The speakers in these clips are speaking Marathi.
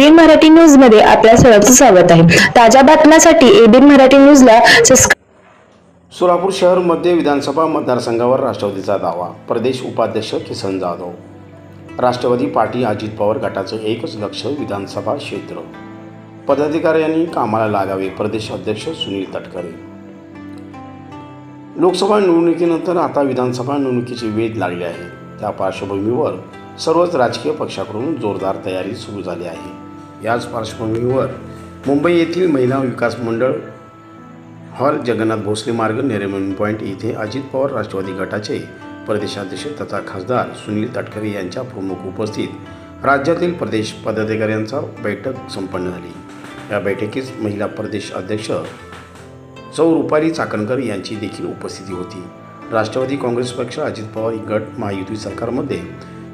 एबीएन मराठी न्यूजमध्ये आपल्या सर्वांचं स्वागत आहे. ताज्या बातम्यांसाठी एबीएन मराठी न्यूजला सबस्क्राईब सोलापूर शहर मध्य विधानसभा मतदारसंघावर राष्ट्रवादीचा दावा प्रदेश उपाध्यक्ष किसन जाधव. राष्ट्रवादी पार्टी अजित पवार गटाचं एकच लक्ष विधानसभा क्षेत्र. पदाधिकाऱ्यांनी कामाला लागावे प्रदेश अध्यक्ष सुनील तटकरे. लोकसभा निवडणुकीनंतर आता विधानसभा निवडणुकीची वेध लागली आहे. त्या पार्श्वभूमीवर सर्वच राजकीय पक्षाकडून जोरदार तयारी सुरू झाली आहे. याच पार्श्वभूमीवर मुंबई येथील महिला विकास मंडळ हॉल जगन्नाथ भोसले मार्ग नेरेमन पॉईंट येथे अजित पवार राष्ट्रवादी गटाचे प्रदेशाध्यक्ष तथा खासदार सुनील तटकरे यांच्या प्रमुख उपस्थित राज्यातील प्रदेश पदाधिकाऱ्यांचा बैठक संपन्न झाली. या बैठकीस महिला प्रदेश अध्यक्ष सौ रुपाली चाकणकर यांची देखील उपस्थिती होती. राष्ट्रवादी काँग्रेस पक्ष अजित पवार गट महायुती सरकारमध्ये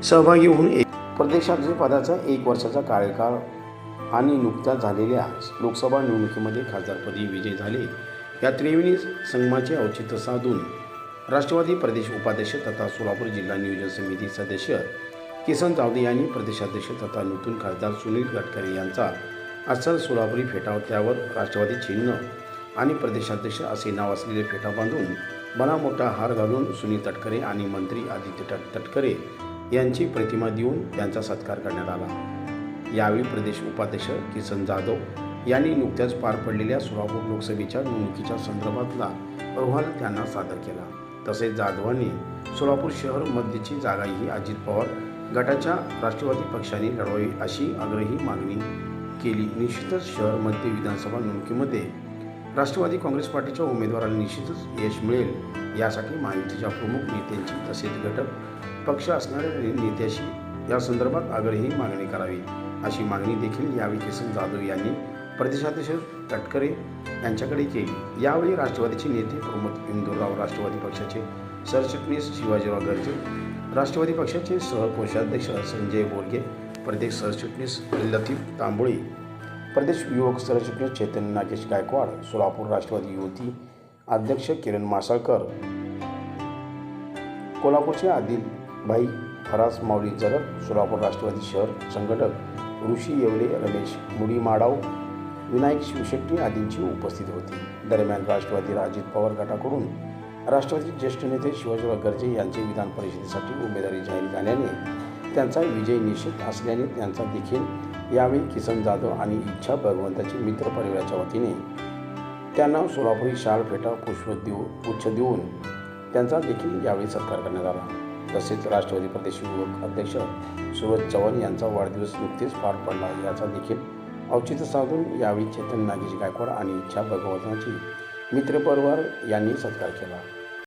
सहभागी होऊन एक प्रदेशाध्यक्ष पदाचा एक वर्षाचा कार्यकाळ आणि नुकत्याच झालेल्या लोकसभा निवडणुकीमध्ये खासदारपदी विजय झाले. या त्रिवेणी संगमाचे औचित्य साधून राष्ट्रवादी प्रदेश उपाध्यक्ष तथा सोलापूर जिल्हा नियोजन समिती सदस्य किसन जावदे यांनी प्रदेशाध्यक्ष तथा नूतन खासदार सुनील गडकरी यांचा अस्सल सोलापुरी फेटा त्यावर राष्ट्रवादी चिन्ह आणि प्रदेशाध्यक्ष असे नाव असलेले फेटा बांधून बना मोठा हार घालून सुनील तटकरे आणि मंत्री आदित्य तटकरे यांची प्रतिमा देऊन त्यांचा सत्कार करण्यात आला. यावेळी प्रदेश उपाध्यक्ष किसन जाधव यांनी नुकत्याच पार पडलेल्या सोलापूर लोकसभेच्या निवडणुकीच्या संदर्भातला अहवाल त्यांना सादर केला. तसेच जाधवांनी सोलापूर शहर मध्यची जागाही अजित पवार गटाच्या राष्ट्रवादी पक्षाने लढवावी अशी आग्रही मागणी केली. निश्चितच शहर मध्य विधानसभा निवडणुकीमध्ये राष्ट्रवादी काँग्रेस पार्टीच्या उमेदवाराला निश्चितच यश मिळेल यासाठी महायुतीच्या प्रमुख नेत्यांची तसेच घटक पक्ष असणाऱ्या नेत्याशी या संदर्भात आग्रही मागणी करावी. अशी मागणी देखील यावेळी किसन जाधव यांनी प्रदेशाध्यक्ष तटकरे यांच्याकडे केली. यावेळी राष्ट्रवादीचे नेते प्रमोद इंदुरराव राष्ट्रवादी पक्षाचे सरचिटणीस शिवाजीराव गर्जे राष्ट्रवादी पक्षाचे सहकोषाध्यक्ष संजय बोरगे प्रदेश सरचिटणीस लतीफ तांबोळी प्रदेश युवक सरचिटणीस चैतन्य नागेश गायकवाड सोलापूर राष्ट्रवादी युवती अध्यक्ष किरण मासाळकर कोल्हापूरचे आदिलभाई फरास माऊली जरब सोलापूर राष्ट्रवादी शहर संघटक ऋषी येवले रमेश मुडी माडाव विनायक शिवशेट्टी आदींची उपस्थिती होती. दरम्यान राष्ट्रवादी अजित पवार गटाकडून राष्ट्रवादी ज्येष्ठ नेते शिवाजीराव गर्जे यांचे विधान परिषदेसाठी उमेदवारी जाहीर झाल्याने त्यांचा विजय निश्चित असल्याने त्यांचा देखील यावेळी किसन जाधव आणि इच्छा भगवंताची मित्र परिवाराच्या वतीने त्यांना सोलापुरी शाल फेटा पुष्प देऊ पुच्छ देऊन त्यांचा देखील यावेळी सत्कार करण्यात आला. तसेच राष्ट्रवादी प्रदेश युवक अध्यक्ष सुरज चव्हाण यांचा वाढदिवस नुकतेच पार पडला. याचा देखील औचित्य साधून यावेळी चेतन नागेश गायकवाड आणि इच्छा भगवंताची मित्रपरिवार यांनी सत्कार केला.